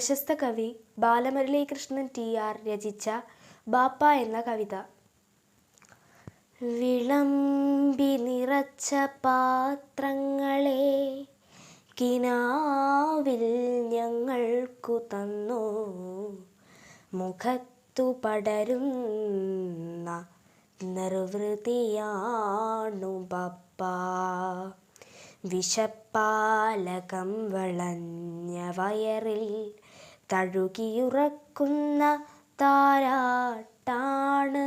പ്രശസ്ത കവി Balamuralikrishnan T R രചിച്ച ബാപ്പ എന്ന കവിത. വിളമ്പി നിറച്ച പാത്രങ്ങളെ കിനാവിൽ ഞങ്ങൾക്കു തന്നു. മുഖത്തു പടരുന്ന നിർവൃതിയാണു ബപ്പ. വിഷപ്പാലകം വളഞ്ഞ വയറിൽ തഴുകിയുറക്കുന്ന താരാട്ടാണ്.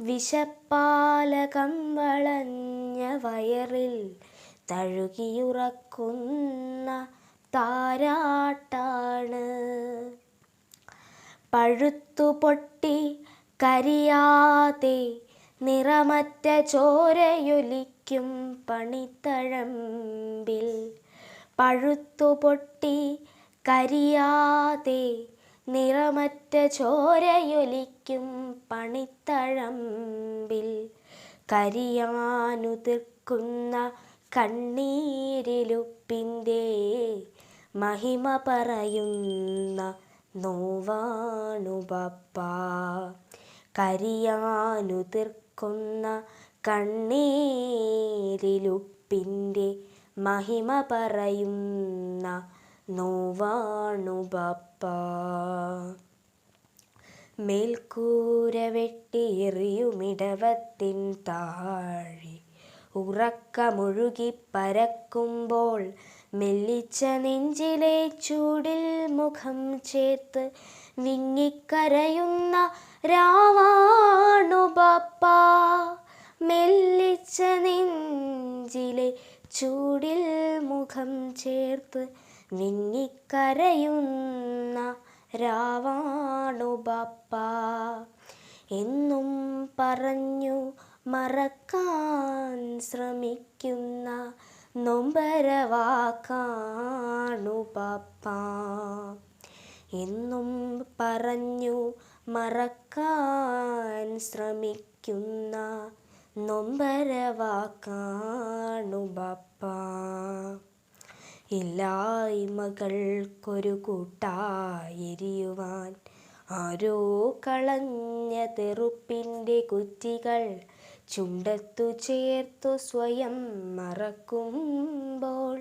വിഷപ്പാലകം വളഞ്ഞ വയറിൽ തഴുകിയുറക്കുന്ന താരാട്ടാണ്. പഴുത്തു പൊട്ടി കരിയാതെ നിറമറ്റ ചോരയൊലിക്കും പണിത്തഴമ്പിൽ. പഴുത്തു പൊട്ടി കരിയാതെ നിറമറ്റ ചോരയൊലിക്കും പണിത്തഴമ്പിൽ. കരിയാനുതിർക്കുന്ന കണ്ണീരിലുപ്പിന്റെ മഹിമ പറയുന്ന നോവാണു ബപ്പ കരിയാനുതിർക്കുന്ന കണ്ണീരിലുപ്പിന്റെ മഹിമ പറയുന്ന നോവാണു ബപ്പ മേൽക്കൂര വെട്ടിയെറിയുമിടവത്തിൻ താഴെ ഉറക്കമൊഴുകി പരക്കുമ്പോൾ മെല്ലിച്ച നെഞ്ചിലെ ചൂടിൽ മുഖം ചേർത്ത് വിങ്ങിക്കരയുന്ന രാവാണു ബാപ്പ. മെല്ലിച്ച നെഞ്ചിലെ ചൂടിൽ മുഖം ചേർത്ത് വിങ്ങിക്കരയുന്ന രാവാണു ബാപ്പ. എന്നും പറഞ്ഞു മറക്കാൻ ശ്രമിക്കുന്ന നൊമ്പരവാക്കാണു പാപ്പ എന്നും പറഞ്ഞു മറക്കാൻ ശ്രമിക്കുന്ന നൊമ്പരവാക്കാണു ബാപ്പ ഇല്ലായ്മകൾക്കൊരു കൂട്ടായെരിയുവാൻ ആരോ കളഞ്ഞ തെറുപ്പിന്റെ കുറ്റികൾ ചുണ്ടത്തു ചേർത്തു സ്വയം മറക്കുമ്പോൾ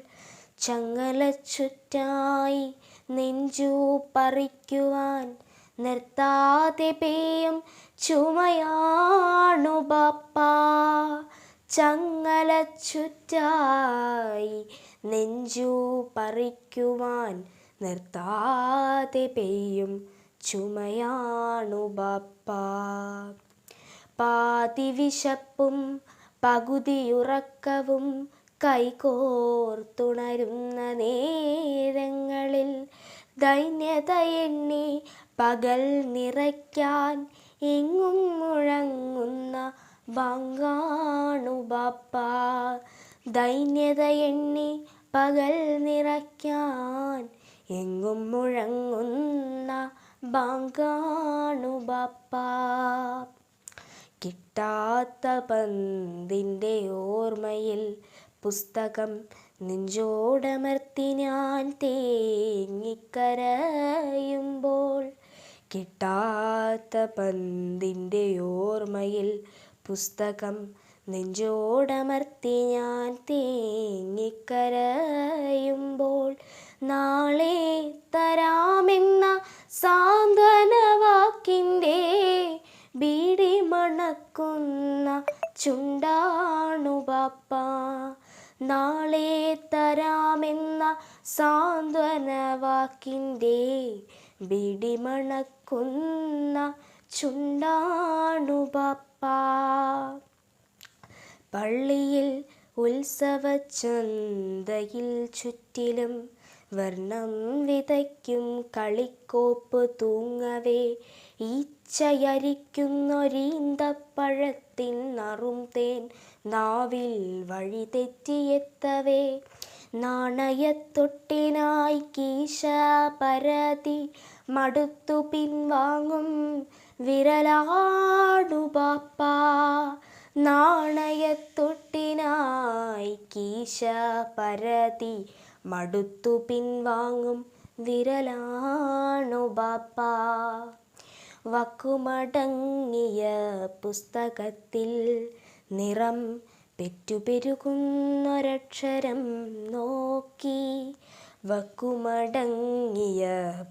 ചങ്ങല ചുറ്റായി നെഞ്ചു പറിക്കുവാൻ നിർത്താതെ പേയും ചുമയാണു ബാപ്പ. ചങ്ങല ചുറ്റായി നെഞ്ചു പറിക്കുവാൻ നിർത്താതെ പെയ്യും ചുമയാണു ബാപ്പ. പാതി വിശപ്പും പകുതിയുറക്കവും കൈകോർത്തുണരുന്ന നേരങ്ങളിൽ ദൈന്യത എണ്ണി പകൽ നിറയ്ക്കാൻ എങ്ങും മുഴങ്ങുന്ന ബങ്കാണു ബാപ്പ ദൈന്യത എണ്ണി പകൽ നിറയ്ക്കാൻ എങ്ങും മുഴങ്ങുന്ന ബാങ്കാണു കിട്ടാത്ത പന്തിന്റെ ഓർമ്മയിൽ പുസ്തകം നെഞ്ചോടമർത്തി ഞാൻ തേങ്ങിക്കരയുമ്പോൾ കിട്ടാത്ത പന്തിന്റെ ഓർമ്മയിൽ പുസ്തകം നെഞ്ചോടമർത്തി ഞാൻ തേങ്ങിക്കരയുമ്പോൾ നാളെ തരാമെന്ന സാന്ത്വനവാക്കിന്റെ ബീഡി മണക്കുന്ന ചുണ്ടാണു ബാപ്പ. നാളെ തരാമെന്ന സാന്ത്വനവാക്കിന്റെ ബീഡി മണക്കുന്ന ചുണ്ടാണു പപ്പ പള്ളിയിൽ ഉത്സവച്ചന്തയിൽ ചുറ്റിലും വർണം വിതയ്ക്കും കളിക്കോപ്പ് തൂങ്ങവേ. ഈച്ചയരിക്കുന്നൊരീന്തപ്പഴത്തിൻ നറും തേൻ നാവിൽ വഴി തെറ്റിയെത്തവേ. നാണയത്തൊട്ടിനായി കീശ പരതി മടുത്തു പിൻവാങ്ങും വിരലാടുപാപ്പ നാണയത്തൊട്ടിനായി കീശ പരതി മടുത്തു പിൻവാങ്ങും വിരലാണു ബാപ്പ. വക്കുമടങ്ങിയ പുസ്തകത്തിൽ നിറം പെറ്റുപെരുകുന്നൊരക്ഷരം നോക്കി. വക്കുമടങ്ങിയ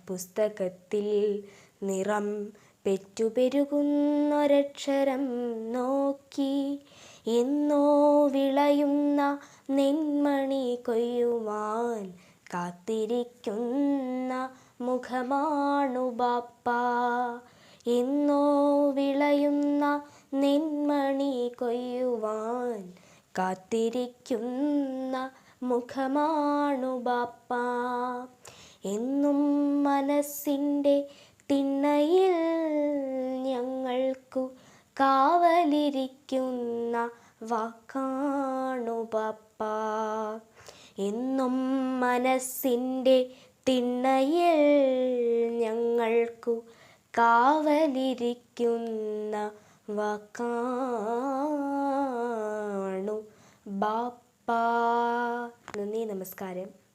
പുസ്തകത്തിൽ നിറം പെറ്റുപെരുകുന്നൊരക്ഷരം നോക്കി. എന്നോ വിളയുന്ന നെന്മണി കൊയ്യുവാൻ കാത്തിരിക്കുന്ന മുഖമാണു ബാപ്പ. എന്നോ വിളയുന്ന നെന്മണി കൊയ്യുവാൻ കാത്തിരിക്കുന്ന മുഖമാണു ബാപ്പ. എന്നും മനസ്സിന്റെ തിണ്ണയിൽ ഞങ്ങൾക്കു കാവലിരിക്കുന്ന വാക്കാണു പപ്പ. എന്നും മനസ്സിന്റെ തിണ്ണയിൽ ഞങ്ങൾക്കു കാവലിരിക്കുന്ന വാക്കാണു ബാപ്പ. നന്ദി നമസ്കാരം.